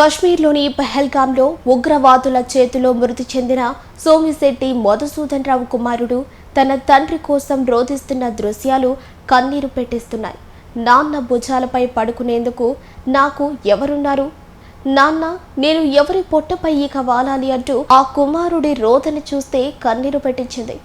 కశ్మీర్లోని పెహల్గాంలో ఉగ్రవాదుల చేతిలో మృతి చెందిన సోమిశెట్టి మధుసూదన్ రావు కుమారుడు తన తండ్రి కోసం రోధిస్తున్న దృశ్యాలు కన్నీరు పెట్టిస్తున్నాయి. నాన్న భుజాలపై పడుకునేందుకు నాకు ఎవరున్నారు? నాన్న నేను ఎవరి పొట్టపై ఇక వాలాలి అంటూ ఆ కుమారుడి రోదన చూస్తే కన్నీరు పెట్టించింది.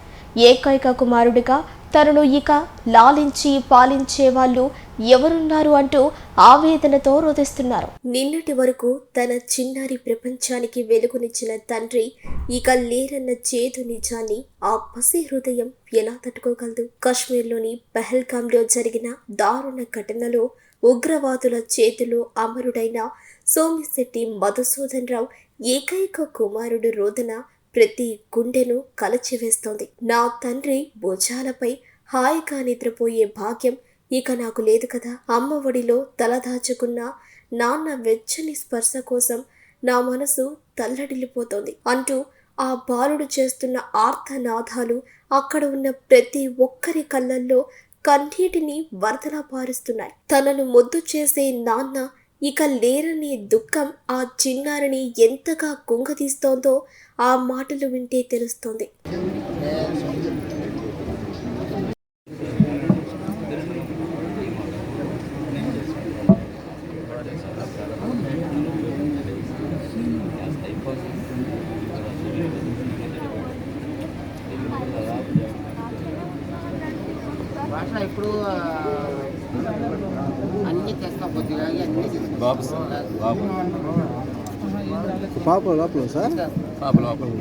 ఏకైక కుమారుడిగా తనను ఇక లాలించి పాలించే వాళ్ళు ఎవరున్నారు అంటూ ఆవేదనతో రోధిస్తున్నారు. నిన్నటి వరకు తన చిన్నారి ప్రపంచానికి వెలుగునిచ్చిన తండ్రి ఇక లేరన్న చేదు నిజాన్ని ఆ పసి హృదయం ఎలా తట్టుకోగలదు? కాశ్మీర్లోని పహల్గాంలో జరిగిన దారుణ ఘటనలో ఉగ్రవాదుల చేతిలో అమరుడైన సోమిశెట్టి మధుసూదన్ రావు ఏకైక కుమారుడు రోదన ప్రతి గుండెను కలచివేస్తోంది. నా తండ్రి భుజాలపై హాయిగా నిద్రపోయే భాగ్యం ఇక నాకు లేదు కదా. అమ్మ ఒడిలో తలదాచుకున్న నాన్న వెచ్చని స్పర్శ కోసం నా మనసు తల్లడిల్లిపోతోంది. అంటూ ఆ బాలుడు చేస్తున్న ఆర్తనాదాలు అక్కడ ఉన్న ప్రతి ఒక్కరి కళ్ళల్లో కన్నీటిని వరదలా పారుస్తున్నాయి. తనను ముద్దు చేసే నాన్న ఇక లేరనే దుఃఖం ఆ చిన్నారిని ఎంతగా కుంగదీస్తోందో ఆ మాటలు వింటే తెలుస్తోంది. ఇప్పుడు అన్ని బాబు సార్ బాబు పాప లోపల సార్ బాబు లోపల